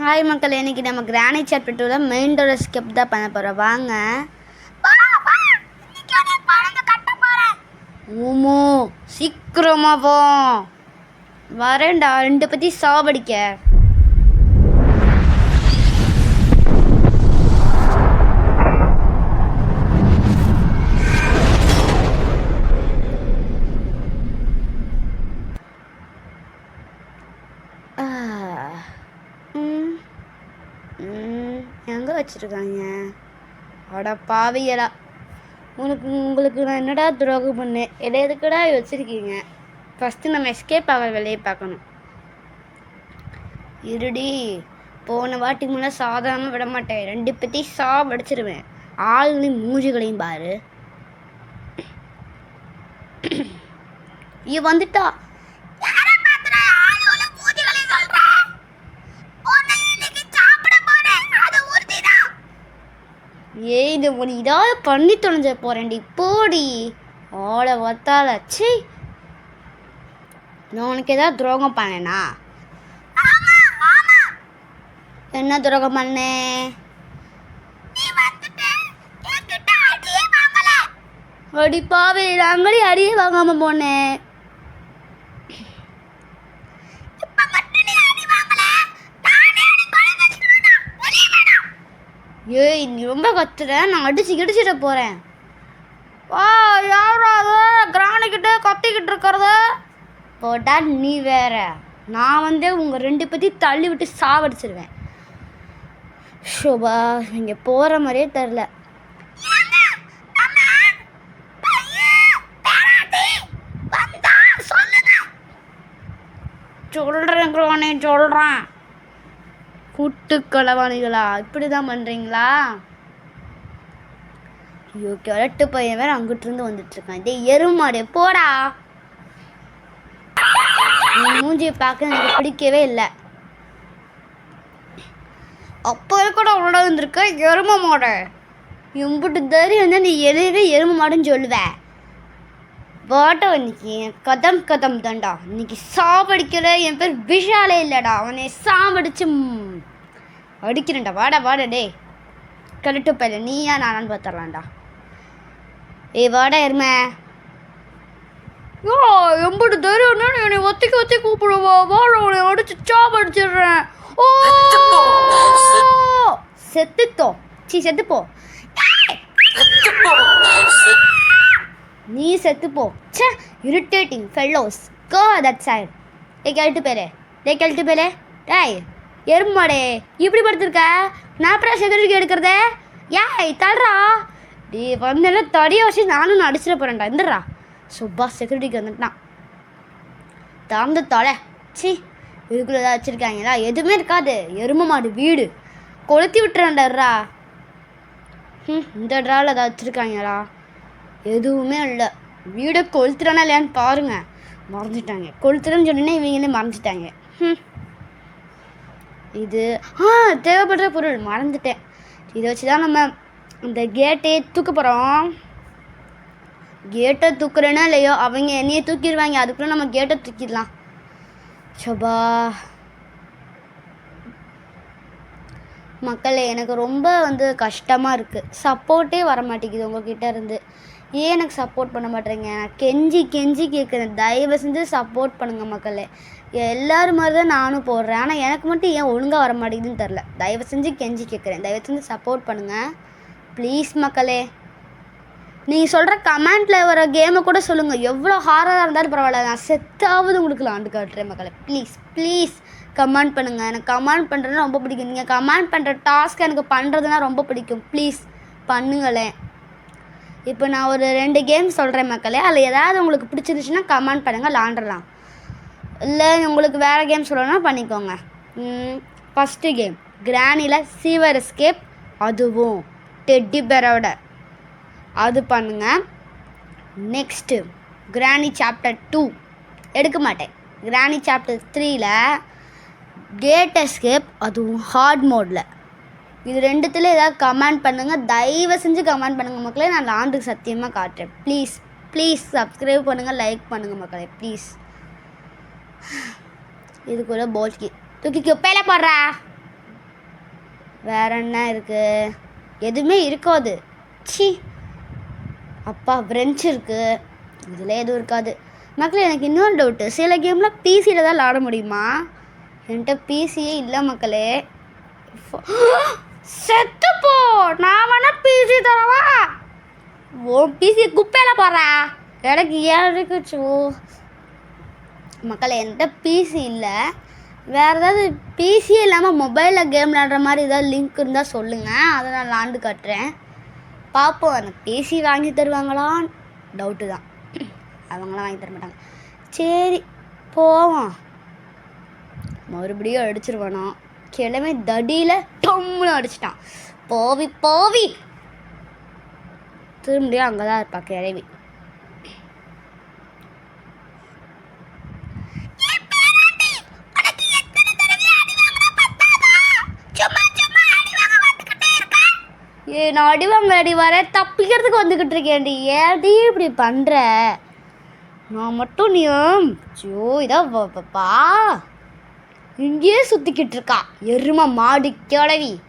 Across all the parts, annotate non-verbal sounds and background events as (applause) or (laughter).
Hi மக்கள். இன்னைக்கு நம்ம கிரானைட் சாப்டர் டூவில் மெயின் டோர் ஸ்கிப் தான் பண்ண போகிறோம் வாங்க. ஓமோ சீக்கிரமா போ வரேன்டா. ரெண்டு பற்றி சாவடிக்க ஆ. ம். ம். எங்க வச்சிருக்காங்க. அட பாவியலா உனக்கு உங்களுக்கு நான் என்னடா துரோகம் பண்ணேன்? எதை எதுக்கடா வச்சிருக்கீங்க? ஃபஸ்ட்டு நம்ம எஸ்கேப் ஆகிற வேலையை பார்க்கணும். இருடி போன வாட்டி முன்னே சாதாரணமாக விட மாட்டேன். ரெண்டு பற்றி சா வடிச்சிருவேன் ஆளுங்களையும் மூஞ்சிகளையும் பாரு. இவ வந்துட்டா. ஏய் இது உன் ஏதாவது பண்ணி தொலைஞ்ச போறேன்டி. போடி. ஆளை வத்தால ச்சீ. நான் உனக்கு ஏதாவது துரோகம் பண்ணேனா? என்ன துரோகம் பண்ணேன் அடி பாவே நாங்களே அடியே வாங்காம போனேன் கத்துற நான் அடிச்சு கிடிச்சிட போறேன். வா யாரா அது? கிராணிக்கிட்ட கத்திக்கிட்டு இருக்கிறது. போட்டா நீ வேற. நான் வந்து உங்க ரெண்டு பத்தி தள்ளி விட்டு சாவடிச்சிருவேன். ஷோபா இங்க போற மாதிரியே தெரில சொல்றேன் குரோனே சொல்றேன். கூட்டு களவாணிகளா இப்படி தான் பண்ணுறீங்களா ஐயோ கிழட்டு பையன் வேற அங்கிட்டு இருந்து வந்துட்டு இருக்கான் இதே எருமாடு போடா. நீ மூஞ்சியை பார்க்க எனக்கு பிடிக்கவே இல்லை. அப்போ கூட உன்னோட வந்திருக்க எரும மாடு. எம்பிட்டு தைரியம் வந்து நீ எழுதவே எரும மாடுன்னு சொல்லுவேன் வாட்டோ இன்னைக்கு என் கதம் கதம் தான்டா. இன்னைக்கு சாவடிக்கல என் பேர் விஷாலே இல்லைடா. அவனை சாம்படிச்சு ம், அடிக்கிறேன்டா. வாடா வாடா டேய். கலட்டு பையல நீயா நானான்னு பார்த்துடலாம்டா. ஏய் வாடா எருமை. யோ எம்பிட்டு தைரியம்னா நீ என்னை ஒத்திக்கு ஒத்தி கூப்பிடுவா. வாட உன்னை அடிச்சு சாவடிச்சிடுறேன் ஓ! செத்துத்தோ. சீ செத்துப்போ. நீ செத்துப்போ. ச்சே irritating fellows go that side டே கேள்ட்டு பேரே. டே கேள்ட்டு பேரே. டேய் எருமாடே. இப்படி படுத்திருக்க? நான் அப்புறம் செக்யூரிட்டி எடுக்கிறதே? ஏய் தள்ளுறா டே வந்தேன்னா தடியை வச்சு நானும் நான் அடிச்சிட போகிறேன்டா இந்துடுறா சுப்பா செக்யூரிட்டிக்கு வந்துட்டான். தாழ்ந்த தொலை சி இதுக்குள்ளே ஏதாவது வச்சுருக்காங்களா? எதுவுமே இருக்காது. எரும மாடு வீடு. கொளுத்தி விட்டுறேன்டா ம் இந்த ட்ராவில் ஏதாவது வச்சுருக்காங்களா? எதுவுமே இல்லை. வீடை கொளுத்துறானா இல்லையான்னு பாருங்க. மறந்துட்டாங்க. கொளுத்துறேன்னு சொன்னேன்னா இவங்களே மறந்துட்டாங்க. ம் இது ஆ தேவைப்படுற பொருள். மறந்துட்டேன். இதை வச்சு தான் நம்ம இந்த கேட்டே தூக்க போகிறோம் கேட்டை தூக்குறேன்னா இல்லையோ அவங்க என்னையே தூக்கிடுவாங்க. அதுக்குள்ளே நம்ம கேட்டை தூக்கிடலாம். சபா மக்களே எனக்கு ரொம்ப வந்து கஷ்டமாக இருக்குது சப்போர்ட்டே வர மாட்டேங்குது உங்ககிட்ட இருந்து. ஏன் எனக்கு சப்போர்ட் பண்ண மாட்டேறீங்க? நான் கெஞ்சி கெஞ்சி கேட்குறேன் தயவு செஞ்சு சப்போர்ட் பண்ணுங்க மக்களே. எல்லோரும் மாதிரி தான் நானும் போடுறேன். ஆனால் எனக்கு மட்டும் ஏன் ஒழுங்காக வர மாட்டேங்குதுன்னு தெரில தயவு செஞ்சு கெஞ்சி கேட்குறேன் தயவு செஞ்சு சப்போர்ட் பண்ணுங்கள் ப்ளீஸ் மக்களே நீங்கள் சொல்கிற கமெண்ட்டில் வர கேமை கூட சொல்லுங்கள் எவ்வளோ ஹாரராக இருந்தாலும் பரவாயில்ல. நான் செத்தாவது உங்களுக்கு லாண்டு காட்டுறேன் மக்களே. ப்ளீஸ் ப்ளீஸ் கமெண்ட் பண்ணுங்கள் எனக்கு கமெண்ட் பண்ணுறதுனா ரொம்ப பிடிக்கும். நீங்கள் கமெண்ட் பண்ணுற டாஸ்க் எனக்கு பண்ணுறதுனா ரொம்ப பிடிக்கும். ப்ளீஸ் பண்ணுங்களேன். இப்போ நான் ஒரு ரெண்டு கேம் சொல்கிறேன் மக்களே. அதில் ஏதாவது உங்களுக்கு பிடிச்சிருந்துச்சுன்னா கமெண்ட் பண்ணுங்கள் விளாண்டுடலாம் இல்லை உங்களுக்கு வேறு கேம் சொல்லணும்னா பண்ணிக்கோங்க. ஃபஸ்ட்டு கேம் கிரானியில் சீவர் எஸ்கேப் அதுவும். டெட்டி பேரோட அது பண்ணுங்க. நெக்ஸ்ட்டு கிராணி சாப்டர் டூ எடுக்க மாட்டேன். கிராணி சாப்டர் த்ரீயில் கேட் எஸ்கேப் அதுவும் ஹார்ட் மோடில் இது ரெண்டுத்தில் ஏதாவது கமெண்ட் பண்ணுங்கள் தயவு செஞ்சு கமெண்ட் பண்ணுங்கள் மக்களே. நான் லாண்டுக்கு சத்தியமாக காட்டுறேன். ப்ளீஸ் ப்ளீஸ் சப்ஸ்கிரைப் பண்ணுங்கள் லைக் பண்ணுங்கள் மக்களே. ப்ளீஸ் இதுக்குள்ளே போல்கி தூக்கி குப்பையில் போடுறா. வேற என்ன இருக்குது எதுவுமே இருக்காது. சி அப்பா பிரெஞ்சு இருக்குது இதில் எதுவும் இருக்காது. மக்களே எனக்கு இன்னொரு டவுட்டு சில கேமில் பிசியில் தான் விளாட முடியுமா? என்கிட்ட பிசியே இல்லை மக்களே. (gasps) செத்துப்போ நான் வேணா பிசி தரவா? ஓ பிசி குப்பையில் போடுறா? எனக்கு ஏன் இருக்குச்சோ மக்களே என்கிட்ட பிசி இல்லை. வேறு ஏதாவது பிசியே இல்லாமல் மொபைலில் கேம் விளாடுற மாதிரி ஏதாவது லிங்க் இருந்தால் சொல்லுங்கள் அதை நான் விளாண்டு காட்டுறேன். பார்ப்போம் எனக்கு பிசி வாங்கி தருவாங்களான்னு டவுட்டு தான். அவங்களாம் வாங்கி தர மாட்டாங்க. சரி போவோம். மறுபடியும் அடிச்சிருவானோ கிழமை தடியில் டொம்னு அடிச்சிட்டான். போவி போவி. திரும்பியும் அங்கே தான் இருப்பா கிழவி. நான் அடி அடி வர தப்பிக்கிறதுக்கு வந்துக்கிட்டு இருக்கேன்டி ஏடி இப்படி பண்ணுற நான் மட்டும் நீ ஜோ இதான் வ- இங்கேயே சுற்றிக்கிட்டு இருக்கா. எரும மாடு கிழவி.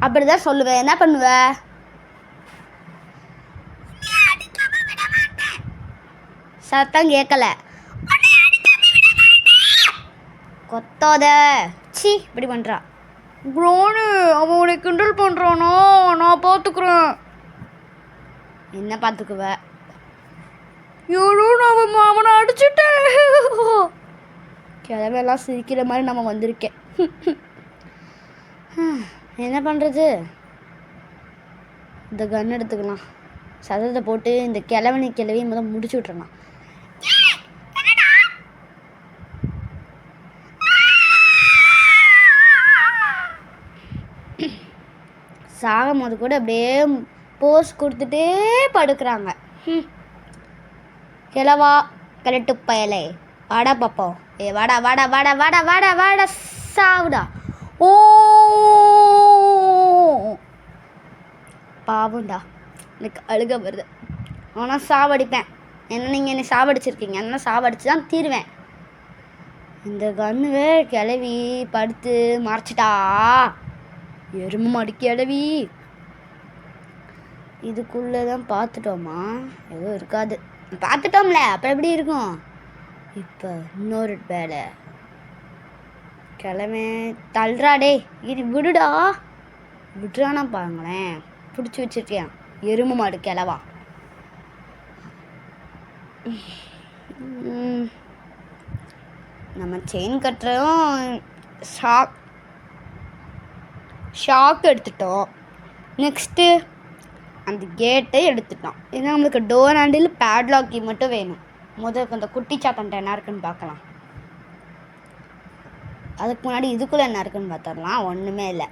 அப்படிதான் சொல்லுவேன். என்ன பண்ணுவ? சத்தம் கேட்கல. கொத்தாத. சி இப்படி பண்ணுறா ப்ரோனு அவன் உனக்கு கிண்டல் பண்ணுறானோ நான் பார்த்துக்குறேன் என்ன பார்த்துக்குவ யாரோ நான் அவனை அடிச்சுட்டேன். கிழவெல்லாம் சிரிக்கிற மாதிரி நம்ம வந்திருக்கேன். என்ன பண்ணுறது இந்த கன் எடுத்துக்கலாம். சதத்தை போட்டு இந்த கிழவனை கிழவி முதல் முடிச்சு விட்றலாம் சாகும் போது கூட அப்படியே போஸ் கொடுத்துட்டே படுக்கிறாங்க. ம். கிழவா கரெக்டு பயலே. வாடா பாப்போம். ஏ வாடா வாடா வாடா வாடா வாடா வாடா சாவுடா. ஓ பாவம்டா. எனக்கு அழுக வருது. ஆனால் சாவடிப்பேன். என்ன நீங்கள் என்னை சாவடிச்சிருக்கீங்க? என்ன சாவடிச்சு தான் தீருவேன். இந்த கண்ணுவே கிளவி படுத்து மறைச்சிட்டா. எருமை மாடு அடவி இதுக்குள்ளே தான் பார்த்துட்டோமா? எதுவும் இருக்காது. பார்த்துட்டோம்ல அப்போ எப்படி இருக்கும்? இப்போ இன்னொரு வேலை. கிழமை தள்ளுறாடே இது விடுடா. விடுறானா பாருங்களேன். பிடிச்சி வச்சிருக்கேன் எருமை மாடு கிளவா நம்ம செயின் கட்டுறதும் ஷாக் ஷாக் எடுத்துட்டோம். நெக்ஸ்ட்டு அந்த கேட்டை எடுத்துட்டோம். ஏன்னா நம்மளுக்கு டோர் ஹேண்டில் பேட்லாக்கி மட்டும் வேணும். முதல் அந்த குட்டி சாத்தன்ட்ட என்ன இருக்குன்னு பார்க்கலாம். அதுக்கு முன்னாடி இதுக்குள்ளே என்ன இருக்குன்னு பார்த்துடலாம். ஒன்றுமே இல்லை.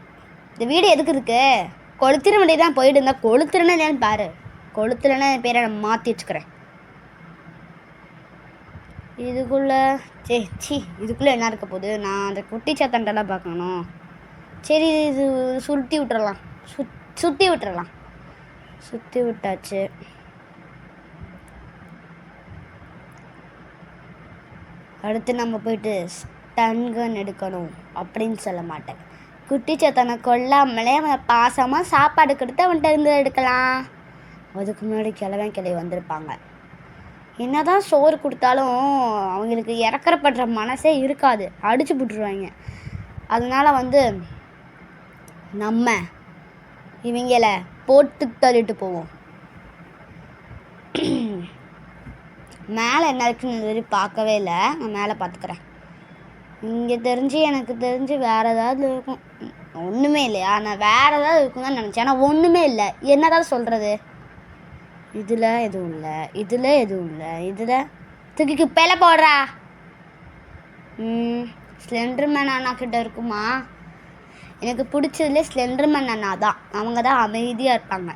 இந்த வீடு எதுக்கு இருக்கு? கொளுத்திர வண்டி தான் போயிட்டு இருந்தால் கொளுத்துறேன்னு இல்லையான்னு பாரு. கொளுத்துறேன்னு என் பேரை நான் மாற்றி வச்சுக்கிறேன். இதுக்குள்ளே சே சி இதுக்குள்ளே என்ன இருக்க போகுது? நான் அந்த குட்டி சாத்தன்ட்டெல்லாம் பார்க்கணும். சரி இது சுருட்டி விட்டுறலாம். சுத் சுற்றி விட்டுறலாம். சுற்றி விட்டாச்சு. அடுத்து நம்ம போயிட்டு ஸ்டன்கன் எடுக்கணும் அப்படின்னு சொல்ல மாட்டேன். குட்டிச்சத்தனை கொல்லாமலே அவன் பாசமாக சாப்பாடு கொடுத்து அவன்கிட்ட இருந்து எடுக்கலாம். அதுக்கு முன்னாடி கிழவன் கிளவி வந்திருப்பாங்க. என்னதான் சோறு கொடுத்தாலும் அவங்களுக்கு இறக்கறப்படுற மனசே இருக்காது. அடிச்சு விட்டுருவாங்க அதனால வந்து நம்ம இவங்கள போட்டு தள்ளிட்டு போவோம். மேலே என்ன இருக்குன்னு இது பார்க்கவே இல்லை. நான் மேலே பார்த்துக்கிறேன். இங்கே தெரிஞ்சு எனக்கு தெரிஞ்சு வேறு ஏதாவது இருக்கும். ஒன்றுமே இல்லையா? நான் வேறு ஏதாவது இருக்கும் தான் நினச்சேன். ஆனால் ஒன்றுமே இல்லை. என்னதான் சொல்கிறது இதில் எதுவும் இல்லை. இதில் எதுவும் இல்லை. இதில் தூக்கி குப்பையில் போடுறா. ம் ஸ்லெண்டர்மேன் அண்ணா கிட்ட இருக்குமா? எனக்கு பிடிச்சதுல ஸ்லெண்டர்மேன் அண்ணா தான். அவங்க தான் அமைதியாக இருப்பாங்க.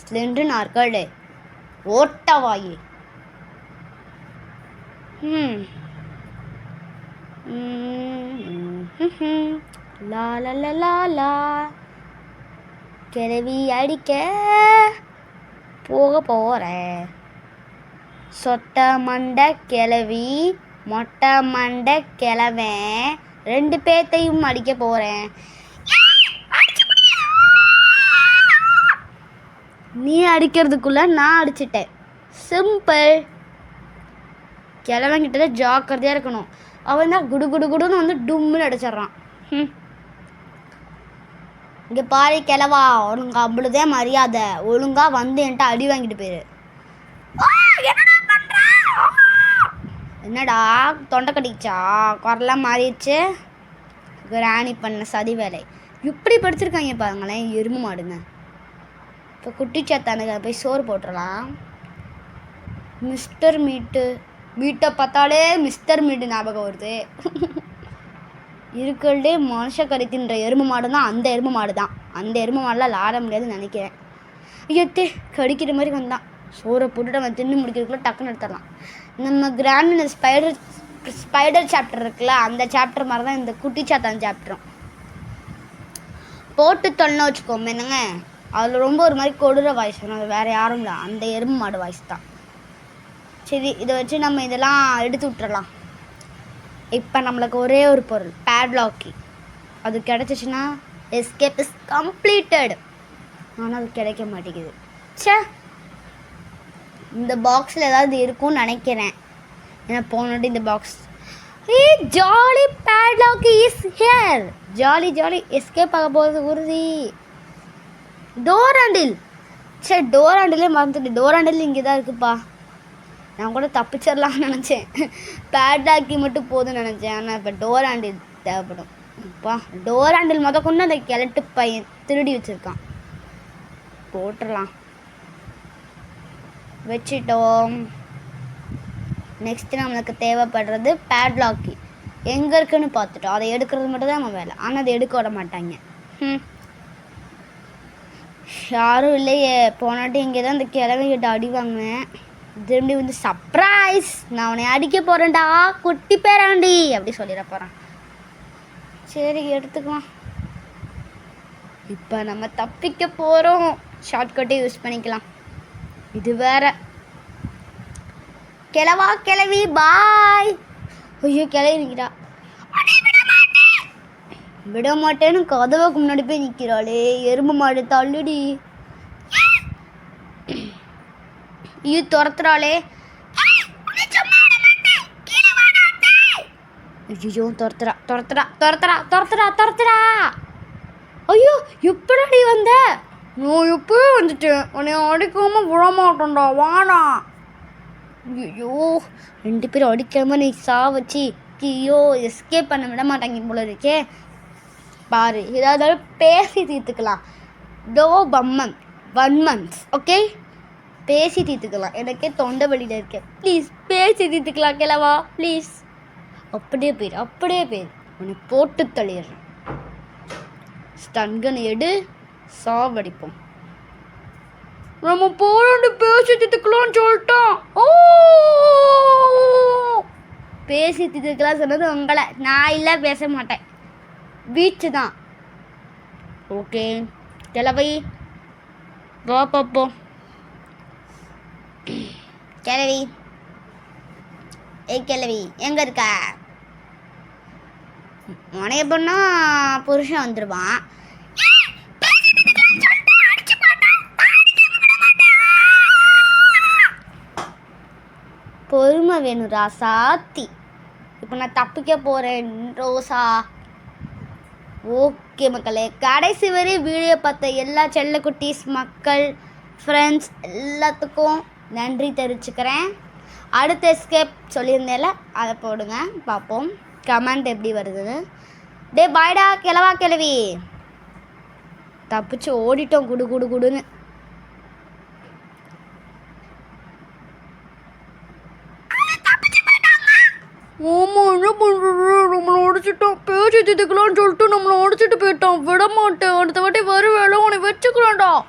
ஸ்லெண்டர் நாற்காடு ஓட்டவாயி ம் ம், லா லா லா லா கிளவி அடிக்க போக போகிறேன் சொட்ட மண்டை கிளவி மொட்டை மண்டை கிளவன் ரெண்டு பேத்தையும் அடிக்க போகிறேன் நீ அடிக்கிறதுக்குள்ள நான் அடிச்சிட்டேன். சிம்பிள் கிழவங்கிட்ட ஜாக்கிரதையாக இருக்கணும். அவன் தான் குடு குடு குடுன்னு வந்து டும்முன்னு அடிச்சிட்றான். இங்கே பாரு கிழவா உனக்கு அவ்வளோதே மரியாதை. ஒழுங்காக வந்து என்கிட்ட அடி வாங்கிட்டு போயிரு. என்னடா தொண்டை கட்டிக்கிச்சா குரலாம் மாறிடுச்சு. ராணி பண்ண சதி வேலை. இப்படி படிச்சிருக்காங்க பாருங்களேன் எருமை மாடுங்க. இப்போ குட்டிச்சாத்தானுக்கு போய் சோறு போட்டுடலாம் மிஸ்டர் மீட்டு மீட்டை பார்த்தாலே மிஸ்டர் மீட்டு ஞாபகம் வருது. இருக்கிறதே மனுஷ கறி தின்ற எருமை மாடு தான் அந்த எருமை மாடு தான் அந்த எருமை மாடெலாம் லாட முடியாதுன்னு நினைக்கிறேன். ஐயத்தே கடிக்கிற மாதிரி வந்தான். சோறை போட்டுட்டு அவன் தின்னு முடிக்கிறதுக்குள்ள டக்குன்னு எடுத்துடலாம். நம்ம கிராண்ட் ஸ்பைடர் ஸ்பைடர் சாப்டர் இருக்குல்ல அந்த சாப்டர் மாதிரி தான் இந்த குட்டி சாத்தான் சாப்டரும் போட்டு தொல்லை வச்சுக்கோமே என்னங்க? அதில் ரொம்ப ஒரு மாதிரி கொடுற வாய்ஸ் வரும் அது வேறு யாரும் இல்லை. அந்த எறும்பு மாடு வாய்ஸ் தான். சரி இதை வச்சு நம்ம இதெல்லாம் எடுத்து விட்டுறலாம். இப்போ நம்மளுக்கு ஒரே ஒரு பொருள் பேட்லாக்கி அது கிடச்சிச்சின்னா எஸ்கேப் இஸ் கம்ப்ளீட்டட் ஆனால் அது கிடைக்க மாட்டேங்குது. சே இந்த பாக்ஸில் ஏதாவது இருக்கும்னு நினைக்கிறேன். ஏன்னா போனோட்டு இந்த box A jolly பேட்லாக்கி is here jolly jolly escape ஆக போகிறது உறுதி டோர் ஹேண்டில் சே டோர் மறந்துட்டு டோர் இங்கே தான் இருக்குப்பா. நான் கூட தப்பிச்சிடலாம்னு நினச்சேன். பேட்லாக்கி மட்டும் போதும்னு நினச்சேன். ஆனால் இப்போ டோர் தேவைப்படும். அப்பா டோர் முத கொண்டு அந்த கிழட்டு பையன் திருடி வச்சுருக்கான். போட்டுடலாம் வச்சிட்டோம். நெக்ஸ்ட் நம்மளுக்கு தேவைப்படுறது பேட்லாக்கி எங்கே இருக்குன்னு பார்த்துட்டோம். அதை எடுக்கிறது மட்டும் தான் நம்ம வேலை. ஆனால் அதை எடுக்க விட மாட்டாங்க. ம் யாரும் இல்லையே. போனாட்டி இங்கே தான் அந்த கிழமை கிட்ட அடி வாங்கினேன் திரும்பி வந்து சர்ப்ரைஸ் நான் உன்னை அடிக்க போகிறேன்டா குட்டி பேராண்டி. அப்படி சொல்லிட போகிறான் சரி எடுத்துக்கலாம். இப்போ நம்ம தப்பிக்க போகிறோம் ஷார்ட்கட்டே யூஸ் பண்ணிக்கலாம். இது வேற. கிளவா கிளவி பாய் ஐயோ கிளவி நிற்கிறா விட மாட்டேன்னு கதவுக்கு முன்னாடி போய் நிற்கிறாளே எறும்பு மாடு தள்ளுடி. ஐயோ துரத்துறாளே. ஐயோ துரத்துறா துரத்துறா துரத்துறா துரத்துறா துரத்துறா. ஐயோ எப்படாடி வந்த? நான் எப்பவே வந்துட்டேன். உன்னை அடிக்காம விட மாட்டேன்டா வாடா. ஐயோ ரெண்டு பேரும் அடிக்காம நீ சா வச்சு ஐயோ எஸ்கேப் பண்ண விட மாட்டாங்க போல இருக்கே. பாரு. ஏதாவது பேசி தீர்த்துக்கலாம். டோ பம்மன் ஒன் மந்த்ஸ் ஓகே பேசி தீர்த்துக்கலாம். எனக்கே தொண்டை வழியில் இருக்கேன் ப்ளீஸ் பேசி தீர்த்துக்கலாம் கிளவா ப்ளீஸ் அப்படியே போயிரு அப்படியே போயிரு உனக்கு போட்டு தள்ளிடுறேன். ஸ்டன்கன் எடு சாவடிப்போம் நம்ம போராண்டு பேசி தீர்த்துக்கலாம்னு சொல்லிட்டோம் ஓ! பேசி தீர்த்துக்கலாம் சொன்னது உங்களை. நான் இல்லை பேச மாட்டேன். பீச்சு தான். ஓகே. கிளவை. வா பார்ப்போம் கிளவி. ஏய் கிளவி எங்க இருக்க? உனைய பொண்ணா புருஷன் வந்துடுவான் பொறுமை வேணும் ராசாத்தி. இப்போ நான் தப்பிக்க போகிறேன் ரோசா. ஓகே மக்களே கடைசி வரை வீடியோ பார்த்த எல்லா செல்லக்குட்டீஸ் மக்கள் ஃப்ரெண்ட்ஸ் எல்லாத்துக்கும் நன்றி தெரிவிச்சுக்கிறேன். அடுத்த எஸ்கேப் சொல்லியிருந்தேல அதை போடுங்க பார்ப்போம். கமெண்ட் எப்படி வருதுன்னு. டே பாய்டா கிளவா கிளவி தப்பிச்சு ஓடிட்டோம் குடு குடு குடுன்னு. என்ன பண்றது நம்மளை அடிச்சுட்டோம் பேச்சு திட்டுக்கலாம்னு சொல்லிட்டு நம்மளை உடச்சிட்டு போயிட்டான். விடமாட்டேன். அடுத்த வாட்டி வருவேல உன்னை வச்சுக்கலாம்டா.